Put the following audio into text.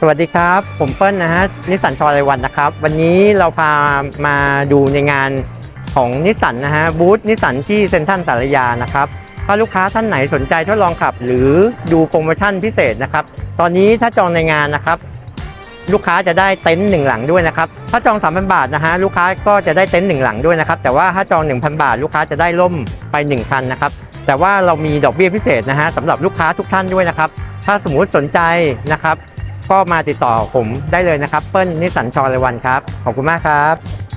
สวัสดีครับ ผมเปิ้ลนะฮะนิสสันชอไรวันนะครับ วันนี้เราพามาดูในงานของนิสสันนะฮะบูธนิสสันที่เซ็นทรัลสารยานะครับ ถ้าลูกค้าท่านไหนสนใจทดลองขับ หรือดูโปรโมชั่นพิเศษนะครับ ตอนนี้ถ้าจองในงานนะครับ ลูกค้าจะได้เต็นท์หนึ่งหลังด้วยนะครับถ้าจอง 3,000 บาทนะฮะลูกค้าก็จะได้เต็นท์หนึ่งหลังด้วยนะครับแต่ว่าถ้าจอง 1,000 บาท ลูกค้าจะได้ร่มไป1คันนะครับแต่ว่าเรามีดอกเบี้ยพิเศษนะฮะสำหรับลูกค้าทุกท่านด้วยนะครับถ้าสมมุติสนใจนะครับ ก็มาติดต่อผมได้เลยนะครับเปิ้ลนิสันชอรวันครับ ขอบคุณมากครับ